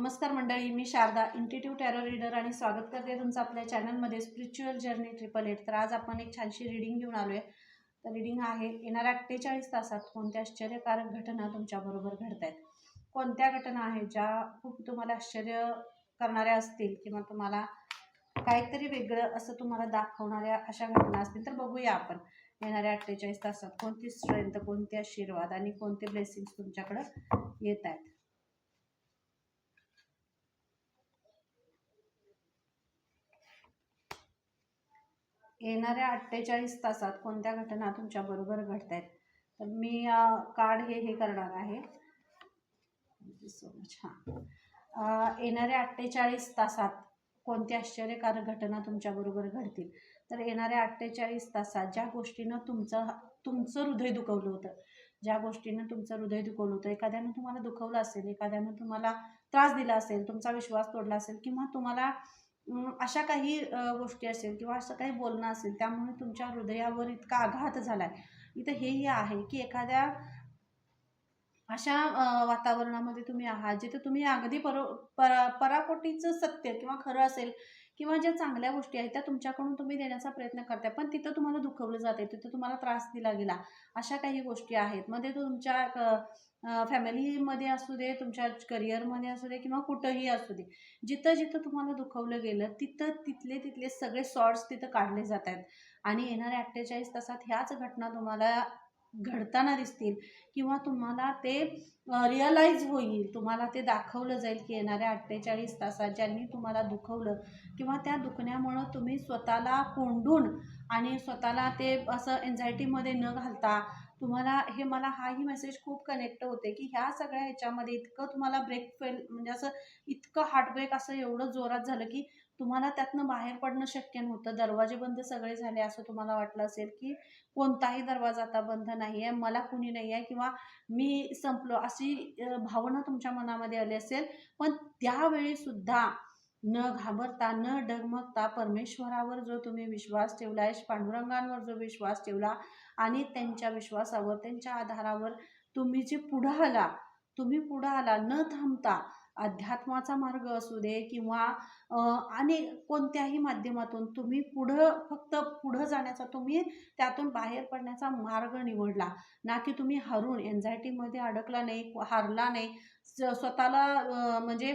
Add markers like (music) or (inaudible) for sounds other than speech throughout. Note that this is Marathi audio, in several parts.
नमस्कार मंडळी मी शारदा इंटिट्यूट टॅरो रीडर आणि स्वागत करते तुमचं आपल्या चॅनलमध्ये स्पिरिच्युअल जर्नी ट्रिपल एट तर आज आपण एक छानशी रिडिंग घेऊन आलो आहे तर रिडिंग आहे येणाऱ्या अठ्ठेचाळीस तासात कोणत्या आश्चर्यकारक घटना तुमच्याबरोबर घडत आहेत कोणत्या घटना आहेत ज्या खूप तुम्हाला आश्चर्य करणाऱ्या असतील किंवा तुम्हाला काहीतरी वेगळं असं तुम्हाला दाखवणाऱ्या अशा घटना असतील? तर बघूया आपण. येणाऱ्या अठ्ठेचाळीस तासात कोणती स्ट्रेंथ कोणते आशीर्वाद आणि कोणते ब्लेसिंग्स तुमच्याकडं येत आहेत येणाऱ्या अठ्ठेचाळीस तासात कोणत्या घटना तुमच्याबरोबर घडत आहेत तर मी कार्ड हे हे करणार आहे. सो मच हां. येणाऱ्या अठ्ठेचाळीस तासात कोणत्या आश्चर्यकारक घटना तुमच्याबरोबर घडतील? तर येणाऱ्या अठ्ठेचाळीस तासात ज्या गोष्टीनं तुमचं तुमचं हृदय दुखवलं होतं ज्या गोष्टीनं तुमचं हृदय दुखवलं होतं एखाद्यानं तुम्हाला दुखवलं असेल एखाद्यानं तुम्हाला त्रास दिला असेल तुमचा विश्वास तोडला असेल किंवा तुम्हाला अशा काही गोष्टी असेल किंवा असं काही बोलणं असेल त्यामुळे तुमच्या हृदयावर इतका आघात झाला आहे इथं हेही आहे की एखाद्या अशा वातावरणामध्ये तुम्ही आहात जिथे तुम्ही अगदी परो परा पराकोटीचं सत्य किंवा खरं असेल किंवा ज्या चांगल्या गोष्टी आहेत त्या तुमच्याकडून तुम्ही देण्याचा प्रयत्न करताय. पण तिथं तुम्हाला दुखवलं जाते तिथं तुम्हाला त्रास दिला गेला अशा काही गोष्टी आहेत. मध्ये तो तुमच्या फॅमिलीमध्ये असू दे तुमच्या करिअरमध्ये असू दे किंवा कुठंही असू दे जिथं जिथं तुम्हाला दुखवलं गेलं तिथं तिथले तिथले सगळे सॉर्ट्स तिथं काढले जात आहेत. आणि येणाऱ्या अठ्ठेचाळीस तासात ह्याच घटना तुम्हाला घडताना दिसतील किंवा तुम्हाला ते रिअलाईज होईल तुम्हाला ते दाखवलं जाईल की येणाऱ्या अठ्ठेचाळीस तासात ज्यांनी तुम्हाला दुखवलं किंवा त्या दुखण्यामुळं तुम्ही स्वतःला कोंडून आणि स्वतःला ते असं एन्झायटीमध्ये न घालता तुम्हाला हे मला हाही मेसेज खूप कनेक्ट होते की ह्या सगळ्या ह्याच्यामध्ये इतकं तुम्हाला ब्रेक फेल म्हणजे असं इतकं हार्टब्रेक असं एवढं जोरात झालं की तुम्हाला त्यातनं बाहेर पडणं शक्य नव्हतं. दरवाजे बंद सगळे झाले असं तुम्हाला वाटलं असेल की कोणताही दरवाजा आता बंद नाही आहे मला कुणी नाही आहे किंवा मी संपलो अशी भावना तुमच्या मनामध्ये आली असेल. पण त्यावेळी सुद्धा न घाबरता न डगमगता परमेश्वरावर जो तुम्ही विश्वास ठेवला आहे पांडुरंगांवर जो विश्वास ठेवला आणि त्यांच्या विश्वासावर त्यांच्या आधारावर तुम्ही जे पुढं आला तुम्ही पुढं आला न थांबता अध्यात्माचा मार्ग असू दे किंवा अनेक आणि कोणत्याही माध्यमातून तुम्ही पुढं फक्त पुढं जाण्याचा तुम्ही त्यातून बाहेर पडण्याचा मार्ग निवडला. ना की तुम्ही हरून एन्झायटीमध्ये अडकला नाही हारला नाही. स- स्वतःला म्हणजे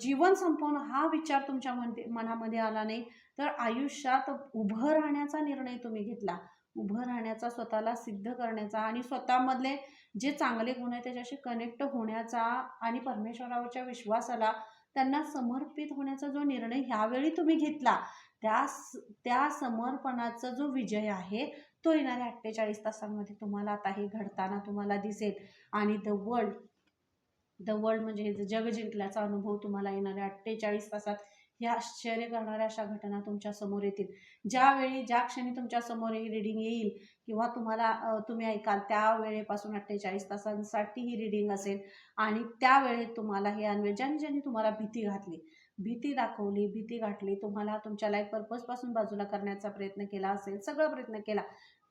जीवन संपवणं हा विचार तुमच्या मध्ये मनामध्ये आला नाही. तर आयुष्यात उभं राहण्याचा निर्णय तुम्ही घेतला. उभं राहण्याचा स्वतःला सिद्ध करण्याचा आणि स्वतःमधले जे चांगले गुण आहेत त्याच्याशी कनेक्ट होण्याचा आणि परमेश्वरावरच्या विश्वासाला त्यांना समर्पित होण्याचा जो निर्णय ह्यावेळी तुम्ही घेतला त्या त्या समर्पणाचा जो विजय आहे तो येणाऱ्या अठ्ठेचाळीस तासांमध्ये तुम्हाला आता हे घडताना तुम्हाला दिसेल. आणि द वर्ल्ड द वर्ल्ड म्हणजे जग जिंकल्याचा अनुभव तुम्हाला येणाऱ्या अठ्ठेचाळीस तासात ह्या आश्चर्य करणाऱ्या अशा घटना तुमच्यासमोर येतील. ज्यावेळी ज्या क्षणी तुमच्यासमोर ही रिडिंग येईल किंवा तुम्हाला तुम्ही ऐकाल त्या वेळेपासून अठ्ठेचाळीस तासांसाठी ही रिडिंग असेल आणि त्यावेळेत तुम्हाला हे अन्वय ज्यांनी ज्यांनी तुम्हाला भीती घातली भीती दाखवली भीती गाठली तुम्हाला तुमच्या लाईफ पर्पजपासून बाजूला करण्याचा प्रयत्न केला असेल सगळा प्रयत्न केला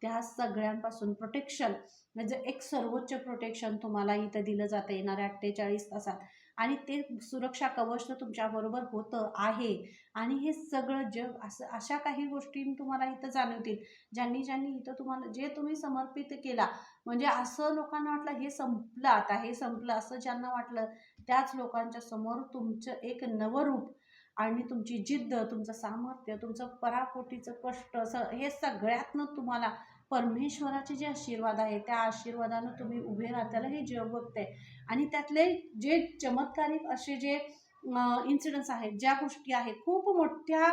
त्या सगळ्यांपासून प्रोटेक्शन म्हणजे एक सर्वोच्च प्रोटेक्शन तुम्हाला इथं दिलं जातं येणाऱ्या अठ्ठेचाळीस तासात. आणि ते सुरक्षा कवच तर तुमच्याबरोबर होतं आहे. आणि हे सगळं जग असं अशा काही गोष्टी तुम्हाला इथं जाणवतील ज्यांनी ज्यांनी इथं तुम्हाला जे तुम्ही समर्पित केला. म्हणजे असं लोकांना वाटलं हे संपलं आता हे संपलं असं ज्यांना वाटलं त्याच लोकांच्या समोर तुमचं एक नवरूप आणि तुमची जिद्द तुमचं सामर्थ्य तुमचं पराकोटीचं कष्ट असं हे सगळ्यातनं तुम्हाला परमेश्वराचे जे आशीर्वाद आहे त्या आशीर्वादानं तुम्ही उभे राहताला हे जग बघते आणि त्यातले जे चमत्कारिक असे जे इन्सिडन्स आहेत ज्या गोष्टी आहेत खूप मोठ्या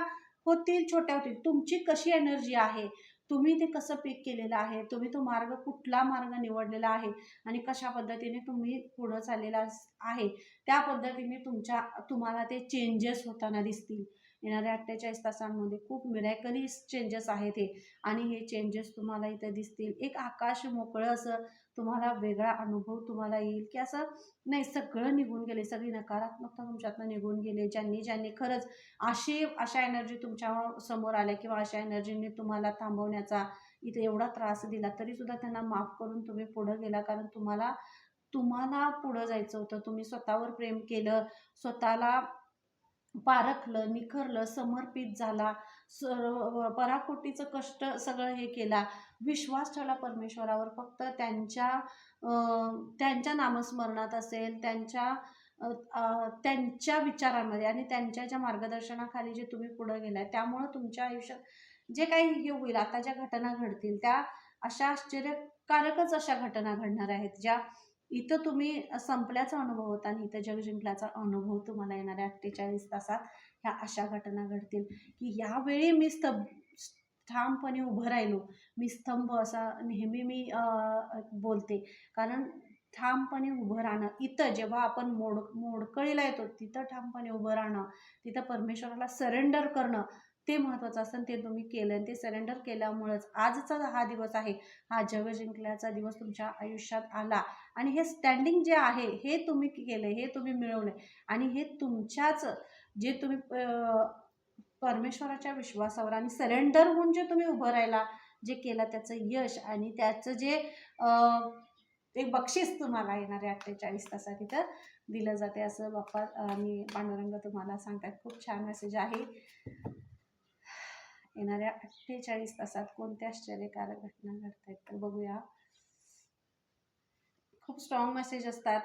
होतील छोट्या होतील. तुमची कशी एनर्जी आहे? तुम्ही ते कसं पिक केलेलं आहे? तुम्ही तो मार्ग कुठला मार्ग निवडलेला आहे? आणि कशा पद्धतीने तुम्ही पुढं चाललेला आहे? त्या पद्धतीने तुमच्या तुम्हाला ते चेंजेस होताना दिसतील. येणाऱ्या अठ्ठेचाळीस तासांमध्ये खूप मिरॅकली चेंजेस आहेत हे. आणि हे चेंजेस तुम्हाला इथं दिसतील. एक आकाश मोकळं असं तुम्हाला वेगळा अनुभव तुम्हाला येईल की असं नाही सगळं निघून गेले. सगळी नकारात्मकता तुमच्यातनं निघून गेले. ज्यांनी ज्यांनी खरंच अशी अशा एनर्जी तुमच्यासमोर आल्या किंवा अशा एनर्जीने तुम्हाला थांबवण्याचा इथे एवढा त्रास दिला तरीसुद्धा त्यांना माफ करून तुम्ही पुढं गेला. कारण तुम्हाला तुम्हाला पुढं जायचं होतं. तुम्ही स्वतःवर प्रेम केलं. स्वतःला पारखलं निखरलं समर्पित झाला स पराकोटीचं कष्ट सगळं हे केला. विश्वास ठेवला परमेश्वरावर. फक्त त्यांच्या त्यांच्या नामस्मरणात असेल त्यांच्या त्यांच्या विचारांमध्ये आणि त्यांच्या ज्या मार्गदर्शनाखाली जे तुम्ही पुढं गेलाय त्यामुळं तुमच्या आयुष्यात जे काही हे होईल आता ज्या घटना घडतील त्या अशा आश्चर्यकारकच अशा घटना घडणार आहेत ज्या इथं तुम्ही संपल्याचा अनुभव होता आणि इथं जग जिंकल्याचा अनुभव तुम्हाला येणाऱ्या अठ्ठेचाळीस तासात ह्या अशा घटना घडतील. की यावेळी मी स्तंभ ठामपणे उभं राहिलो. मी स्तंभ असा नेहमी मी बोलते. कारण ठामपणे उभं राहणं इथं जेव्हा आपण मोड मोडकळीला येतो तिथं ठामपणे उभं राहणं तिथं परमेश्वराला सरेंडर करणं ते महत्त्वाचं असतं ते तुम्ही केलं आणि ते सरेंडर केल्यामुळंच आजचा हा दिवस आहे. हा जग जिंकल्याचा दिवस तुमच्या आयुष्यात आला. आणि हे स्टँडिंग जे आहे हे तुम्ही केलं हे तुम्ही मिळवलं आणि हे तुमच्याच जे तुम्ही परमेश्वराच्या विश्वासावर आणि सरेंडर होऊन जे तुम्ही उभं राहिला जे केलं त्याचं यश आणि त्याचं जे एक बक्षीस तुम्हाला येणाऱ्या अठ्ठेचाळीस तासात तर दिलं जाते. असं बाप्पा आणि पांडुरंग तुम्हाला सांगतात. खूप छान मेसेज आहे. येणाऱ्या अठ्ठेचाळीस तासात कोणत्या आश्चर्यकारक घटना घडत आहेत तर बघूया. खूप स्ट्रॉंग मेसेज असतात.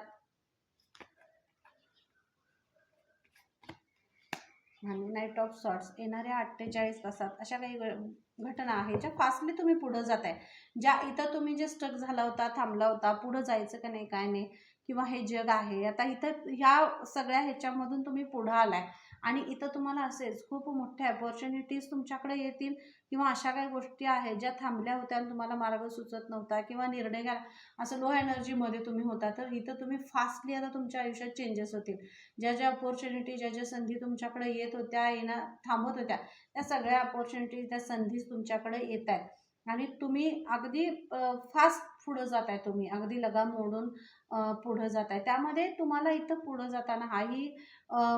आणि नाईट ऑफ सॉर्ट्स येणाऱ्या अठ्ठेचाळीस तासात अशा काही घटना आहेत ज्या फास्टली तुम्ही पुढं जात आहे ज्या इथं तुम्ही जे स्टक झाला होता थांबला होता पुढं जायचं का नाही काय नाही किंवा हे जग आहे आता इथं ह्या सगळ्या ह्याच्यामधून तुम्ही पुढं आलाय. आणि इथं तुम्हाला असेच खूप मोठ्या अपॉर्च्युनिटीज तुमच्याकडे येतील किंवा अशा काही गोष्टी आहेत ज्या थांबल्या होत्या आणि तुम्हाला मार्ग सुचत नव्हता किंवा निर्णय घ्या असं लो एनर्जीमध्ये तुम्ही होता तर इथं तुम्ही फास्टली आता तुमच्या आयुष्यात चेंजेस होतील. ज्या ज्या अपॉर्च्युनिटी ज्या ज्या संधी तुमच्याकडे येत होत्या येणं थांबत होत्या त्या सगळ्या अपॉर्च्युनिटीज त्या संधीच तुमच्याकडे येत आहेत आणि तुम्ही अगदी फास्ट पुढं जात आहे तुम्ही. अगदी लगाम मोडून पुढं जात आहे त्यामध्ये तुम्हाला इथं पुढं जाताना हाही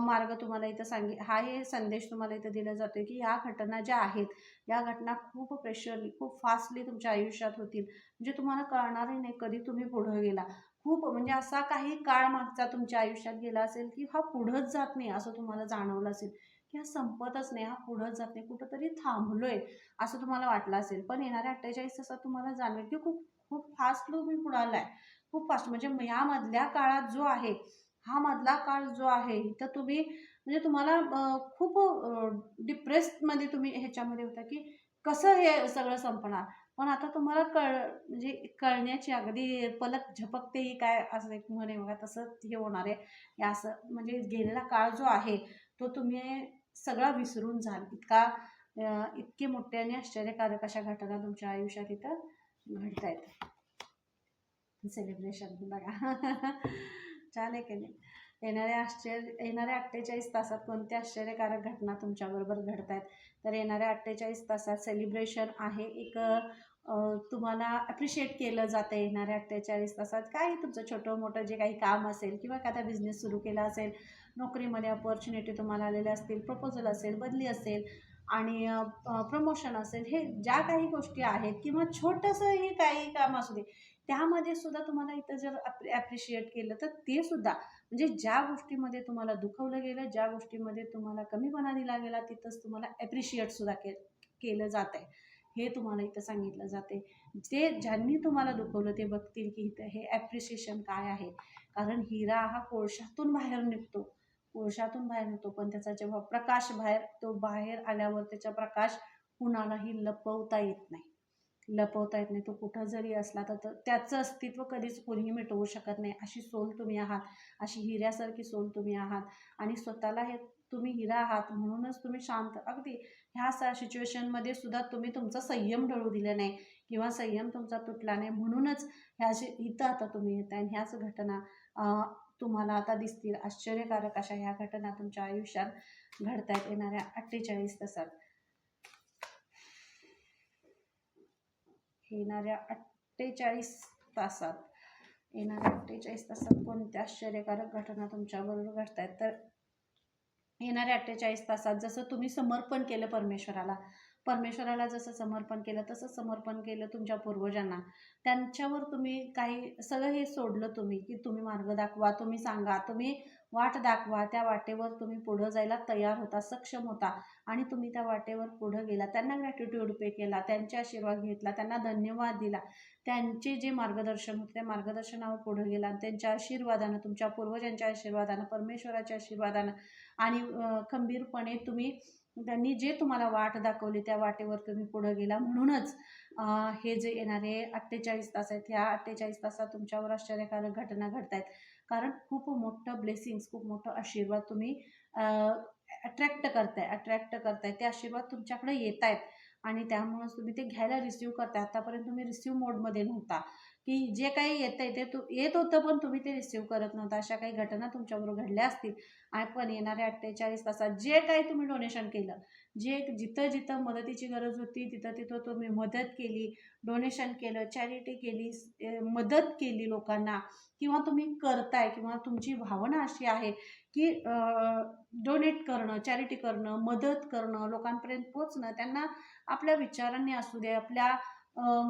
मार्ग तुम्हाला इथं सांगे हा हे संदेश तुम्हाला इथं दिला जातो की ह्या घटना ज्या आहेत या घटना खूप प्रेशरली खूप फास्टली तुमच्या आयुष्यात होतील. म्हणजे तुम्हाला कळणारही नाही कधी तुम्ही पुढं गेला. खूप म्हणजे असा काही काळ मागचा तुमच्या आयुष्यात गेला असेल की हा पुढंच जात नाही असं तुम्हाला जाणवलं असेल. की हा संपतच नाही हा पुढंच जात नाही कुठंतरी थांबलोय असं तुम्हाला वाटलं असेल. पण येणाऱ्या अठ्ठेचाळीस तासात तुम्हाला जाणवेल की खूप खूप फास्ट लो मी पुढाला आहे खूप फास्ट म्हणजे यामधल्या काळात जो आहे हा मधला काळ जो आहे इथं तुम्ही म्हणजे तुम्हाला खूप डिप्रेस्डमध्ये तुम्ही ह्याच्यामध्ये होता की कसं हे सगळं संपणार? पण आता तुम्हाला कळ म्हणजे कळण्याची अगदी पलक झपकते ही काय असं एक म्हणे बघा तसं हे होणार आहे. असं म्हणजे गेलेला काळ जो आहे तो तुम्ही सगळा विसरून जाल. इतका इतके मोठ्याने आणि आश्चर्यकारक अशा घटना तुमच्या आयुष्यात इथं घडत आहेत सेलिब्रेशन बघा. छान आहे की नाही? येणाऱ्या आश्चर्य येणाऱ्या अठ्ठेचाळीस तासात कोणत्या आश्चर्यकारक घटना तुमच्याबरोबर घडत आहेत तर येणाऱ्या अठ्ठेचाळीस तासात सेलिब्रेशन आहे. एक तुम्हाला ॲप्रिशिएट केलं जातं येणाऱ्या अठ्ठेचाळीस तासात. काही तुमचं छोटं मोठं जे काही काम असेल किंवा एखादा बिझनेस सुरू केला असेल नोकरीमध्ये अपॉर्च्युनिटी तुम्हाला आलेल्या असतील प्रपोजल असेल बदली असेल आणि प्रमोशन असेल हे ज्या काही गोष्टी आहेत किंवा छोटंसंही काही काम असू दे त्यामध्ये सुद्धा तुम्हाला इथं जर ॲप्रि ॲप्रिशिएट केलं तर ते सुद्धा म्हणजे ज्या गोष्टीमध्ये तुम्हाला दुखवलं गेलं ज्या गोष्टीमध्ये तुम्हाला कमीपणा दिला गेला तिथंच तुम्हाला ॲप्रिशिएटसुद्धा के केलं जात आहे हे तुम्हाला इथं सांगितलं जाते जे ज्यांनी तुम्हाला दुखवलं ते बघतील की इथं हे ॲप्रिशिएशन काय आहे. कारण हिरा हा कोळशातून बाहेर निघतो. कोळशातून बाहेर येतो पण त्याचा जेव्हा प्रकाश बाहेर तो बाहेर आल्यावर त्याचा प्रकाश कुणालाही लपवता येत नाही. लपवता येत नाही. तो कुठं जरी असला तर त्याचं अस्तित्व कधीच कोणीही मिटवू शकत नाही. अशी सोल तुम्ही आहात. अशी हिऱ्यासारखी सोल तुम्ही आहात. आणि स्वतःला हे तुम्ही हिरा आहात म्हणूनच तुम्ही शांत. अगदी ह्या सा सिच्युएशनमध्ये सुद्धा तुम्ही तुमचा संयम ढळू दिला नाही. किंवा संयम तुमचा तुटला नाही म्हणूनच ह्या जे इथं आता तुम्ही येत आहे ह्याच घटना तुम्हाला आता दिसतील आश्चर्यकारक अशा ह्या घटना तुमच्या आयुष्यात घडतायत येणाऱ्या अठ्ठेचाळीस तासात. येणाऱ्या अठ्ठेचाळीस तासात येणाऱ्या अठ्ठेचाळीस तासात कोणत्या आश्चर्यकारक घटना तुमच्याबरोबर घडतायत? तर येणाऱ्या अठ्ठेचाळीस तासात जसं तुम्ही समर्पण केलं परमेश्वराला परमेश्वराला जसं समर्पण केलं तसं समर्पण केलं तुमच्या पूर्वजांना. त्यांच्यावर तुम्ही काही सगळं हे सोडलं तुम्ही की तुम्ही मार्ग दाखवा तुम्ही सांगा तुम्ही वाट दाखवा त्या वाटेवर तुम्ही पुढं जायला तयार होता सक्षम होता आणि तुम्ही त्या वाटेवर पुढं गेला. त्यांना ग्रॅटिट्यूड पे केला त्यांचे आशीर्वाद घेतला त्यांना धन्यवाद दिला. त्यांचे जे मार्गदर्शन होते त्या मार्गदर्शनावर पुढं गेला. आणि त्यांच्या आशीर्वादानं तुमच्या पूर्वजांच्या आशीर्वादानं परमेश्वराच्या आशीर्वादानं आणि खंबीरपणे तुम्ही त्यांनी जे तुम्हाला वाट दाखवली त्या वाटेवर तुम्ही पुढं गेला. म्हणूनच हे जे येणारे अठ्ठेचाळीस तास आहेत ह्या अठ्ठेचाळीस तासात तुमच्यावर आश्चर्यकारक घटना घडत आहेत कारण खूप मोठं ब्लेसिंग्स खूप मोठं आशीर्वाद तुम्ही अट्रॅक्ट करताय अट्रॅक्ट करताय. ते आशीर्वाद तुमच्याकडे येत आहेत आणि त्यामुळेच तुम्ही ते घ्यायला रिसिव्ह करताय. आतापर्यंत तुम्ही रिसिव्ह मोडमध्ये नव्हता. की जे काही येतं आहे ते तू येत होतं पण तुम्ही ते रिसिव्ह करत नव्हता. अशा काही घटना तुमच्याबरोबर घडल्या असतील. आणि पण येणाऱ्या अठ्ठेचाळीस तासात जे काही तुम्ही डोनेशन केलं जे जिथं जिथं मदतीची गरज होती तिथं तिथं तुम्ही मदत केली डोनेशन केलं चॅरिटी केली मदत केली लोकांना किंवा तुम्ही करताय किंवा तुमची भावना अशी आहे की डोनेट करणं चॅरिटी करणं मदत करणं लोकांपर्यंत पोचणं त्यांना आपल्या विचारांनी असू दे आपल्या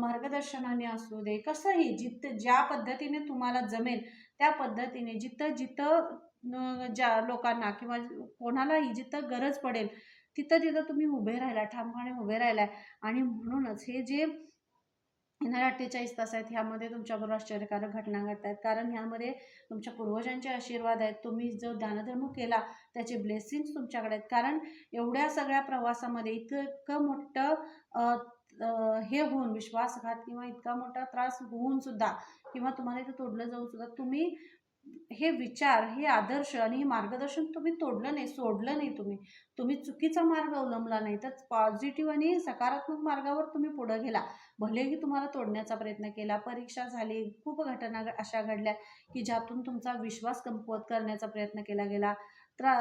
मार्गदर्शनाने असू दे कसंही जिथं ज्या पद्धतीने तुम्हाला जमेल त्या पद्धतीने जिथं जिथं ज्या लोकांना किंवा कोणालाही जिथं गरज पडेल तिथं तिथं तुम्ही उभे राहिला ठामपणे उभे राहिलाय. आणि म्हणूनच हे जे येणारे अठ्ठेचाळीस तास आहेत ह्यामध्ये तुमच्याबरोबर आश्चर्यकारक घटना घडत आहेत. कारण ह्यामध्ये तुमच्या पूर्वजांचे आशीर्वाद आहेत. तुम्ही जो दानधर्म केला त्याचे ब्लेसिंग्स तुमच्याकडे आहेत. कारण एवढ्या सगळ्या प्रवासामध्ये इतकं इतकं मोठं हे होऊन विश्वासघात किंवा इतका मोठा त्रास होऊन सुद्धा किंवा तुम्हाला इथं तोडलं जाऊन सुद्धा तुम्ही हे विचार हे आदर्श आणि हे मार्गदर्शन तुम्ही तोडलं नाही सोडलं नाही तुम्ही. तुम्ही चुकीचा मार्ग अवलंबला नाही तर पॉझिटिव्ह आणि सकारात्मक मार्गावर तुम्ही पुढं गेला. भलेही तुम्हाला तोडण्याचा प्रयत्न केला परीक्षा झाली खूप घटना अशा घडल्या की ज्यातून तुमचा विश्वास कमकुवत करण्याचा प्रयत्न केला गेला. त्रा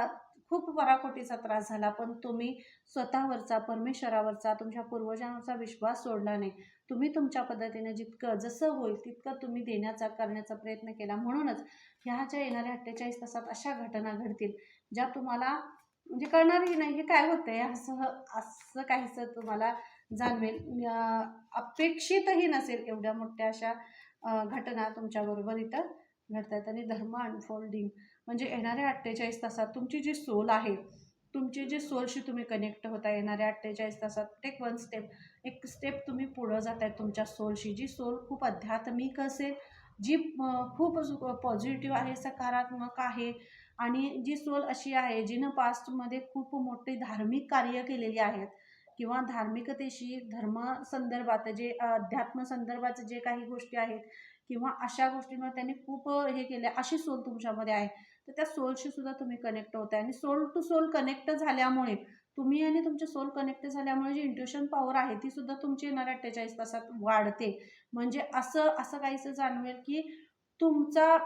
खूप पराकोटीचा त्रास झाला पण तुम्ही स्वतःवरचा परमेश्वरावरचा तुमच्या पूर्वजांवरचा विश्वास सोडला नाही. तुम्ही तुमच्या पद्धतीने जितकं जसं होईल तितकं तुम्ही देण्याचा करण्याचा प्रयत्न केला. म्हणूनच ह्या ज्या येणाऱ्या अठ्ठेचाळीस तासात अशा घटना घडतील ज्या तुम्हाला म्हणजे कळणारही नाही हे काय होतंय? असं असं काहीसं तुम्हाला जाणवेल. अपेक्षितही नसेल एवढ्या मोठ्या अशा घटना तुमच्याबरोबर इथं. घडतात आणि धर्म अनफोल्डिंग म्हणजे येणाऱ्या अठ्ठेचाळीस तासात तुमची जी सोल आहे तुमची जी सोलशी तुम्ही कनेक्ट होता येणाऱ्या अठ्ठेचाळीस तासात टेक वन स्टेप एक स्टेप तुम्ही पुढं जात आहे तुमच्या सोलशी जी सोल खूप आध्यात्मिक असेल जी खूप पॉझिटिव्ह आहे सकारात्मक आहे आणि जी सोल अशी आहे जिनं पास्टमध्ये खूप मोठी धार्मिक कार्य केलेली आहेत किंवा धार्मिकतेशी धर्म संदर्भात जे अध्यात्म संदर्भात जे काही गोष्टी आहेत किंवा अशा गोष्टींवर त्यांनी खूप हे केले अशी सोल तुमच्यामध्ये आहे. तर त्या सोलशी सुद्धा तुम्ही कनेक्ट होत आहे आणि सोल टू सोल कनेक्ट झाल्यामुळे तुम्ही आणि तुमचे सोल कनेक्ट झाल्यामुळे जी इंट्युशन पॉवर आहे ती सुद्धा तुमची येणाऱ्या अठ्ठेचाळीस तासात वाढते. म्हणजे असं असं काहीसं जाणवेल की तुमचा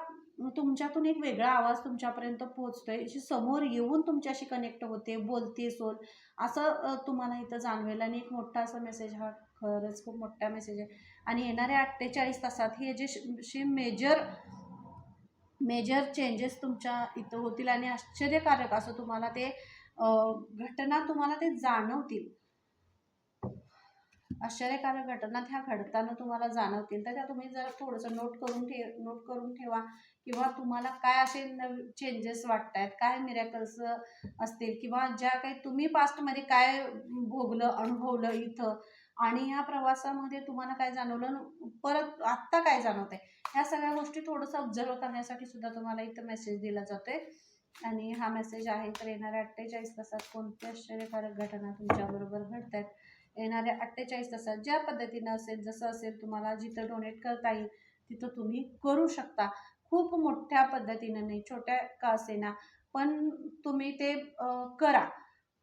तुमच्यातून एक वेगळा आवाज तुमच्यापर्यंत पोहोचतोय. जी समोर येऊन तुमच्याशी कनेक्ट होते बोलते सोल असं तुम्हाला इथं जाणवेल. आणि एक मोठा असा मेसेज हा खरंच खूप मोठा मेसेज आहे. आणि येणाऱ्या अठ्ठेचाळीस तासात हे जे शी मेजर मेजर चेंजेस तुमच्या इथं होतील आणि आश्चर्यकारक असं तुम्हाला ते घटना तुम्हाला ते जाणवतील. आश्चर्यकारक घटना ह्या घडताना तुम्हाला जाणवतील. तर त्या तुम्ही जर थोडंसं नोट करून ठे नोट करून ठेवा. किंवा तुम्हाला काय असे नवी चेंजेस वाटत आहेत काय मिरॅकल्स असतील? किंवा ज्या काही तुम्ही पास्टमध्ये काय भोगलं अनुभवलं इथं? आणि ह्या प्रवासामध्ये तुम्हाला काय जाणवलं? परत आत्ता काय जाणवत आहे ह्या सगळ्या गोष्टी थोडंसं ऑब्झर्व करण्यासाठी सुद्धा तुम्हाला इथं मेसेज दिला जातोय. आणि हा मेसेज आहे तर येणाऱ्या अठ्ठेचाळीस तासात कोणती आश्चर्यकारक घटना तुमच्याबरोबर घडत आहेत येणाऱ्या अठ्ठेचाळीस तासात ज्या पद्धतीनं असेल जसं असेल तुम्हाला जिथं डोनेट करता येईल तिथं तुम्ही करू शकता. खूप मोठ्या पद्धतीनं नाही छोट्या का असेना पण तुम्ही ते करा.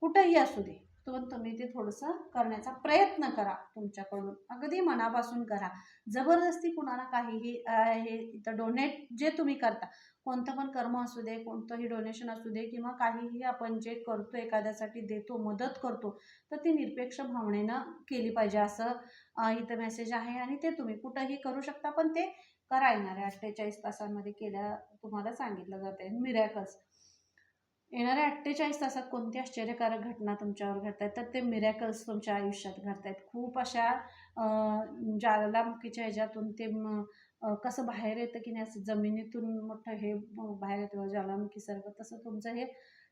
कुठंही असू दे. पण तुम्ही ते थोडंसं करण्याचा प्रयत्न करा तुमच्याकडून. अगदी मनापासून करा. जबरदस्ती कुणाला काहीही हे इथं डोनेट जे तुम्ही करता कोणतं पण कर्म असू दे कोणतंही डोनेशन असू दे किंवा काहीही आपण जे करतो एखाद्यासाठी देतो मदत करतो तर ती निरपेक्ष भावनेनं केली पाहिजे असं इथं मेसेज आहे आणि ते तुम्ही कुठंही करू शकता पण ते करा येणाऱ्या अठ्ठेचाळीस तासांमध्ये केल्या तुम्हाला सांगितलं जाते मिरॅकल्स येणाऱ्या अठ्ठेचाळीस तासात कोणती आश्चर्यकारक घटना तुमच्यावर घडत आहेत तर ते मिरॅकल्स तुमच्या आयुष्यात घडत आहेत खूप अशा ज्वालामुखीच्या ह्याच्यातून ते कसं बाहेर येतं की नाही असं जमिनीतून मोठं हे बाहेर येतं ज्वालामुखीसारखं तसं तुमचं हे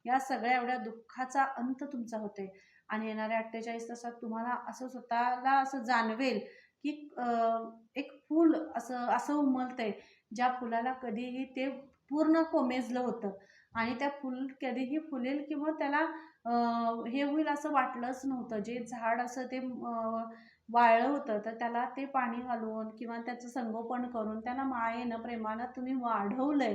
या सगळ्या एवढ्या दुःखाचा अंत तुमचा होते आणि येणाऱ्या अठ्ठेचाळीस तासात तुम्हाला असं स्वतःला असं जाणवेल की एक फूल असं असं उमलतंय ज्या फुलाला कधीही ते पूर्ण कोमेजलं होतं. आणि त्या फुल कधीही फुलेल किंवा त्याला हे होईल असं वाटलंच नव्हतं. जे झाड असं ते वाळलं होतं तर त्याला ते पाणी घालून किंवा त्याचं संगोपन करून त्याला मायेनं प्रेमानं तुम्ही वाढवलंय.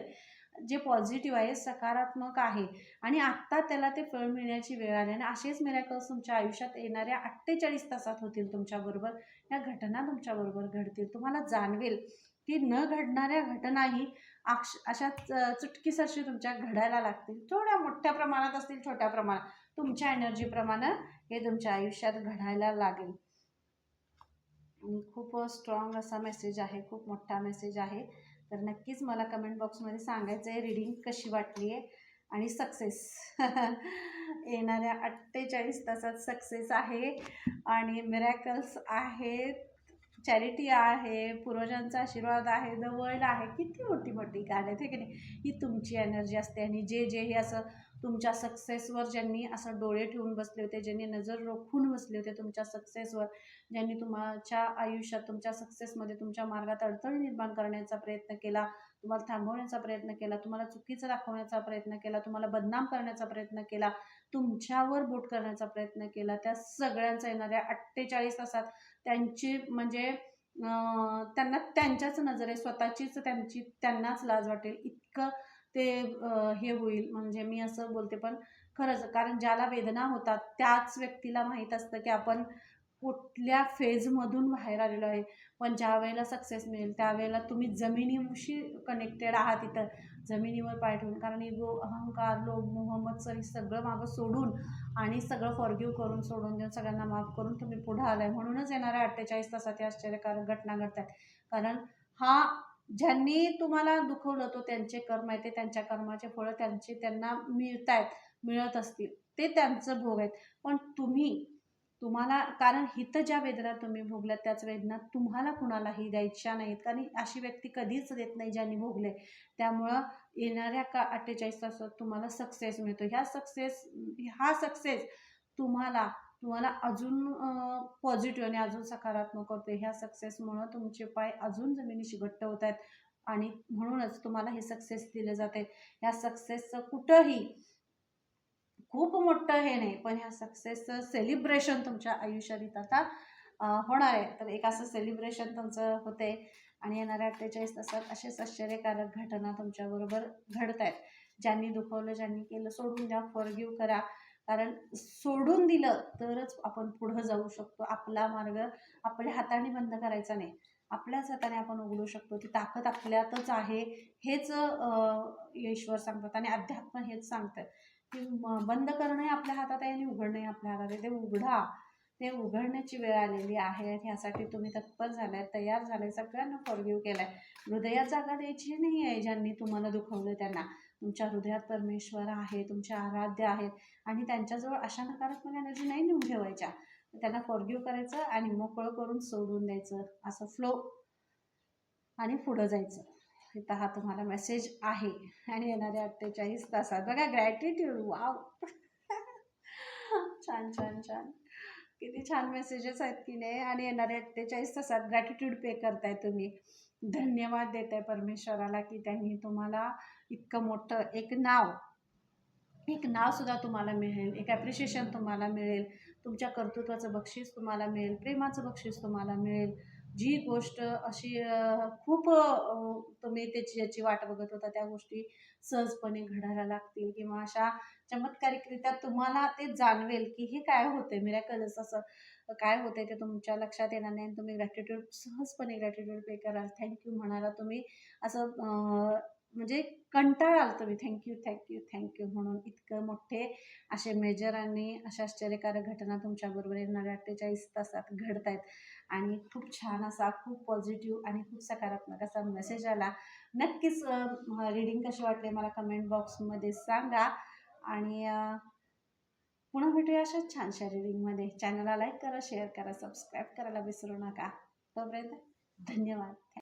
जे पॉझिटिव्ह आहे सकारात्मक आहे. आणि आत्ता त्याला ते फळ मिळण्याची वेळ आली आणि असेच मिरॅकल्स तुमच्या आयुष्यात येणाऱ्या अठ्ठेचाळीस तासात होतील तुमच्याबरोबर. या घटना तुमच्याबरोबर घडतील. तुम्हाला जाणवेल की न घडणाऱ्या घटनाही अक्ष अशा च- चुटकीसरशी तुमच्या घडायला लागतील. थोड्या मोठ्या प्रमाणात असतील छोट्या प्रमाणात. तुमच्या एनर्जीप्रमाणे हे तुमच्या आयुष्यात घडायला लागेल. खूप स्ट्रॉंग असा मेसेज आहे खूप मोठा मेसेज आहे. तर नक्कीच मला कमेंट बॉक्समध्ये सांगायचं आहे रिडिंग कशी वाटली आहे आणि सक्सेस (laughs) येणाऱ्या अठ्ठेचाळीस तासात सक्सेस आहे आणि मिरॅकल्स आहेत. चॅरिटी आहे पूर्वजांचा आशीर्वाद आहे द वर्ल्ड आहे किती मोठी मोठी गाणी आहेत हे की नाही? ही तुमची एनर्जी असते आणि जे जे हे असं तुमच्या सक्सेसवर ज्यांनी असं डोळे ठेवून बसले होते ज्यांनी नजर रोखून बसले होते तुमच्या सक्सेसवर ज्यांनी तुमच्या आयुष्यात तुमच्या सक्सेसमध्ये तुमच्या मार्गात अडथळे निर्माण करण्याचा प्रयत्न केला तुम्हाला थांबवण्याचा प्रयत्न केला तुम्हाला चुकीचं दाखवण्याचा प्रयत्न केला तुम्हाला बदनाम करण्याचा प्रयत्न केला तुमच्यावर बोट करण्याचा प्रयत्न केला त्या सगळ्यांचा येणाऱ्या अठ्ठेचाळीस तासात त्यांची म्हणजे त्यांना त्यांच्याच नजरे स्वतःचीच त्यांची त्यांनाच लाज वाटेल. इतकं ते हे होईल. म्हणजे मी असं बोलते पण खरंच कारण ज्याला वेदना होतात त्याच व्यक्तीला माहीत असतं की आपण कुठल्या फेजमधून बाहेर आलेलो आहे. पण ज्या वेळेला सक्सेस मिळेल त्यावेळेला तुम्ही जमिनीशी कनेक्टेड आहात इथं. जमिनीवर पाय ठेवून कारण इगो अहंकार लोभ मोह मत्सर हे सगळं मागं सोडून आणि सगळं फॉरगिव्ह करून सोडून देऊन सगळ्यांना माफ करून तुम्ही पुढं आलाय. म्हणूनच येणाऱ्या अठ्ठेचाळीस तासात या आश्चर्यकारक घटना घडतात. कारण हा ज्यांनी तुम्हाला दुखवलं तो त्यांचे कर्म आहे ते त्यांच्या कर्माचे फळं त्यांचे त्यांना मिळत आहेत मिळत असतील ते त्यांचं भोग आहेत. पण तुम्ही तुम्हाला कारण हित ज्या वेदना तुम्ही भोगल्यात त्याच वेदना तुम्हाला कुणालाही द्यायच्या नाहीत. कारण अशी व्यक्ती कधीच देत नाही ज्यांनी भोगले. त्यामुळं येणाऱ्या का अठ्ठेचाळीस तासात तुम्हाला सक्सेस मिळतो. ह्या सक्सेस हा सक्सेस तुम्हाला तुम्हाला अजून पॉझिटिव्ह आणि अजून सकारात्मक करतो ह्या सक्सेसमुळं तुमचे पाय अजून जमिनीशी घट्ट होत आहेत आणि म्हणूनच तुम्हाला हे सक्सेस दिले जाते ह्या सक्सेसचं कुठंही खूप मोठं हे नाही पण ह्या सक्सेसचं सेलिब्रेशन तुमच्या आयुष्यात इथं आता होणार आहे. तर एक असं सेलिब्रेशन तुमचं होते आणि येणाऱ्या अठ्ठेचाळीस तासात असेच आश्चर्यकारक घटना तुमच्याबरोबर घडत आहेत ज्यांनी दुखवलं ज्यांनी केलं सोडून द्या फॉरगिव्ह करा. कारण सोडून दिलं तरच आपण पुढं जाऊ शकतो. आपला मार्ग आपल्या हाताने बंद करायचा नाही. आपल्याच हाताने आपण उघडू शकतो. ती ताकद आपल्यातच आहे हेच ईश्वर सांगतात आणि अध्यात्म हेच सांगतं की म- बंद करणंही आपल्या हातात आहे आणि उघडणंही आपल्या हातात आहे. ते उघडा. ते उघडण्याची वेळ आलेली आहे ह्यासाठी तुम्ही तत्पर झालाय तयार झालाय सगळ्यांना फॉरगिव्ह केलाय. हृदयात जागा द्यायची नाही आहे ज्यांनी तुम्हाला दुखवलं त्यांना. तुमच्या हृदयात परमेश्वर आहे तुमचे आराध्य आहेत आणि त्यांच्याजवळ अशा नकारात्मक एनर्जी नाही नेऊन ठेवायच्या. त्यांना फॉरगिव्ह करायचं आणि मोकळं करून सोडून द्यायचं. असं फ्लो आणि पुढं जायचं. इथं हा तुम्हाला मेसेज आहे. आणि येणाऱ्या अठ्ठेचाळीस तासात. बघा ग्रॅटिट्यूड वाव (laughs) छान छान छान. किती छान मेसेजेस आहेत की नाही आणि येणाऱ्या अठ्ठेचाळीस तासात ग्रॅटिट्यूड पे करताय तुम्ही. धन्यवाद देत आहे परमेश्वराला की त्यांनी तुम्हाला इतकं मोठं एक नाव एक नावसुद्धा तुम्हाला मिळेल. एक ॲप्रिशिएशन तुम्हाला मिळेल. तुमच्या कर्तृत्वाचं बक्षीस तुम्हाला मिळेल. प्रेमाचं बक्षीस तुम्हाला मिळेल. जी गोष्ट अशी खूप तुम्ही त्याची ज्याची वाट बघत होता त्या गोष्टी सहजपणे घडायला लागतील किंवा अशा चमत्कारिकरित्या तुम्हाला ते जाणवेल की हे काय होते मिरॅकलच असं काय होते ते तुमच्या लक्षात येणार नाही तुम्ही ग्रॅटिट्यूड सहजपणे ग्रॅटिट्यूड पे कराल. थँक्यू म्हणाला तुम्ही. असं म्हणजे कंटाळ कंटाळाल तुम्ही थँक्यू थँक्यू थँक्यू म्हणून. इतकं मोठे असे मेजर आणि अशा आश्चर्यकारक घटना तुमच्याबरोबर येणाऱ्या अठ्ठेचाळीस तासात घडत आहेत आणि खूप छान असा खूप पॉझिटिव्ह आणि खूप सकारात्मक असा मेसेज आला. नक्कीच रिडिंग कशी वाटले मला कमेंट बॉक्समध्ये सांगा. आणि पुन्हा भेटूया अशाच छानशा रिडिंगमध्ये चॅनलला लाईक करा शेअर करा सबस्क्राईब करायला विसरू नका. तोपर्यंत धन्यवाद.